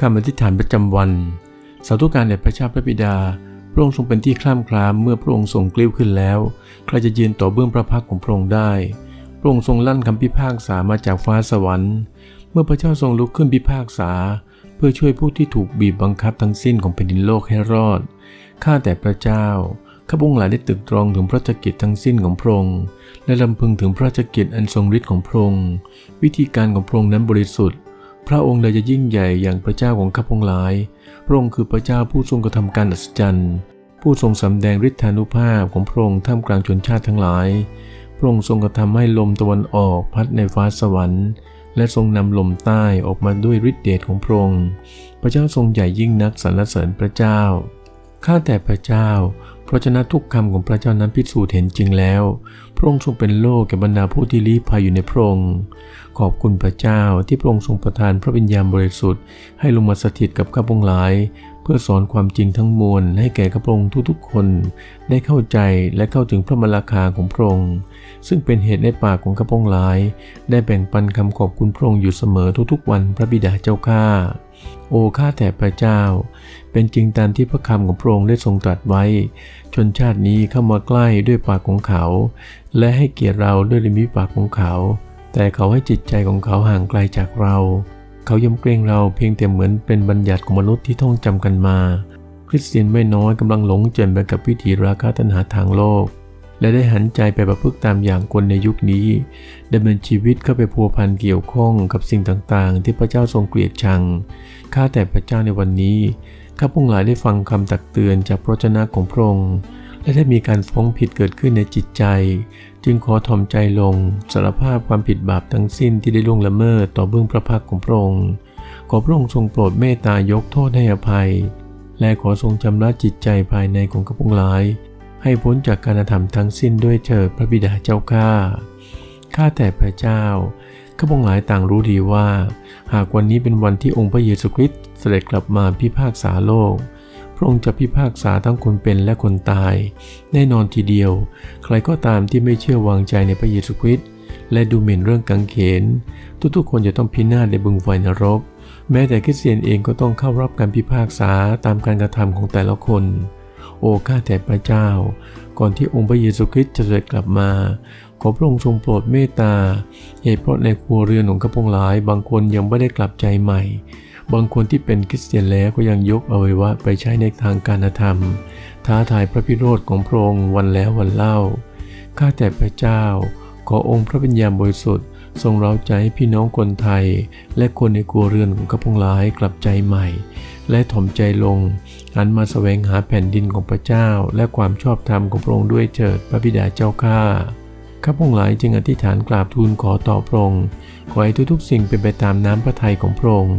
คำอธิษฐานประจำวัน สาธุการแด่พระเจ้าพระบิดา พระองค์ทรงเป็นที่คล่ำคลามเมื่อพระองค์ทรงกลิ้วขึ้นแล้ว ใครจะยืนต่อเบื้องพระพักของพระองค์ได้ พระองค์ทรงลั่นคำพิพากษามาจากฟ้าสวรรค์ เมื่อพระเจ้าทรงลุกขึ้นพิพากษา เพื่อช่วยผู้ที่ถูกบีบบังคับทั้งสิ้นของแผ่นดินโลกให้รอด ข้าแต่พระเจ้า ข้าพงหลายได้ตึกตรองถึงพระราชกิจทั้งสิ้นของพระองค์ และลำพึงถึงพระราชกิจอันทรงฤทธิ์ของพระองค์ วิธีการของพระองค์นั้นบริสุทธิ์ พระองค์ใดจะยิ่งใหญ่อย่างพระเจ้าของข้าพงหลาย พระองค์คือพระเจ้าผู้ทรงกระทำการอัศจรรย์ ผู้ทรงสำแดงฤทธานุภาพของพระองค์ท่ามกลางชนชาติทั้งหลาย พระองค์ทรงกระทำให้ลมตะวันออกพัดในฟ้าสวรรค์ และทรงนำลมใต้ออกมาด้วยฤทธิเดชของพระองค์ พระเจ้าทรงใหญ่ยิ่งนักสรรเสริญพระเจ้า ข้าแต่พระเจ้า เพราะฉะนั้นทุกคำของพระเจ้านั้นพิสูจน์เห็นจริงแล้ว พระองค์ทรงเป็นโลกแก่บรรดาผู้ที่ลี้ภัยอยู่ในพระองค์ ขอบคุณพระเจ้าที่พระองค์ทรงประทานพระวิญญาณบริสุทธิ์ให้ลงมาสถิตกับข้าพงหลาย พื่อสอนความจริงทั้งมวลให้แก่ข้าพงทุกๆคนได้เข้าใจและเข้าถึงพระมรรคาของพระองค์ ซึ่งเป็นเหตุในปากของข้าพงหลาย ได้แบ่งปันคำขอบคุณพระองค์อยู่เสมอทุกๆวันพระบิดาเจ้าข้าโอ้ข้าแต่พระเจ้า เป็นจริงตามที่พระคำของพระองค์ได้ทรงตรัสไว้ ชนชาตินี้เข้ามาใกล้ด้วยปากของเขา และให้เกียรติเราด้วยริมีปากของเขา แต่เขาให้จิตใจของเขาห่างไกลจากเรา เขายำเกรงเราเพียงแต่เหมือนเป็นบัญญัติของมนุษย์ที่ท่องจำกันมา คริสเตียนไม่น้อยกำลังหลงเจริญไปกับวิถีราคะตัณหาทางโลก และได้หันใจไปประพฤติตามอย่างคนในยุคนี้ดำเนินชีวิตเข้าไปพัวพันเกี่ยวข้องกับสิ่งต่างๆ ที่พระเจ้าทรงเกลียดชัง ข้าแต่พระเจ้าในวันนี้ ข้าพงหลายได้ฟังคำตักเตือนจากพระเจ้าของพระองค์ และได้มีการฟ้องผิดเกิดขึ้นในจิตใจ จึงขอถ่อมใจลงสารภาพความผิดบาปทั้งสิ้นที่ได้ล่วงละเมิดต่อเบื้องพระพักของพระองค์ขอพระองค์ทรงโปรดเมตตายกโทษให้อภัย และขอทรงชำระจิตใจภายในของข้าพงหลาย ให้พ้นจากการกระทำทั้งสิ้นด้วยเถิดพระบิดาเจ้าข้าข้าแต่พระเจ้าข้าพงหลายต่างรู้ดีว่า หากวันนี้เป็นวันที่องค์พระเยซูคริสต์เสด็จกลับมาพิพากษาโลก พระองค์จะพิพากษาทั้งคนเป็นและคนตาย แน่นอนทีเดียว ใครก็ตามที่ไม่เชื่อวางใจในพระเยซูคริสต์และดูหมิ่นเรื่องกังเขน ทุกๆ คนจะต้องพินาศในบึงไฟนรก แม้แต่คริสเตียนเองก็ต้องเข้ารับการพิพากษาตามการกระทำของแต่ละคน โอ้ข้าแต่พระเจ้า ก่อนที่องค์พระเยซูคริสต์จะเสด็จกลับมา ขอพระองค์ทรงโปรดเมตตาเหตุเพราะในครัวเรือนของข้าพงหลายบางคนยังไม่ได้กลับใจใหม่ บางคนที่เป็นคริสเตียนแล้วก็ยังยกอวัยวะไปใช้ในทางการธรรม ท้าทายพระพิโรธของพระองค์วันแล้ววันเล่า ข้าแต่พระเจ้า ขอองค์พระวิญญาณบริสุทธิ์ ทรงเร้าใจพี่น้องคนไทย และคนในครัวเรือนของข้าพงหลายกลับใจใหม่ และถ่อมใจลงหันมาแสวงหาแผ่นดินของพระเจ้า และความชอบธรรมของพระองค์ด้วยเถิดพระบิดาเจ้าข้าข้าพงหลายจึงอธิษฐานกราบทูลขอต่อพระองค์ขอให้ทุกๆสิ่งเป็นไปตามน้ำพระทัยของพระองค์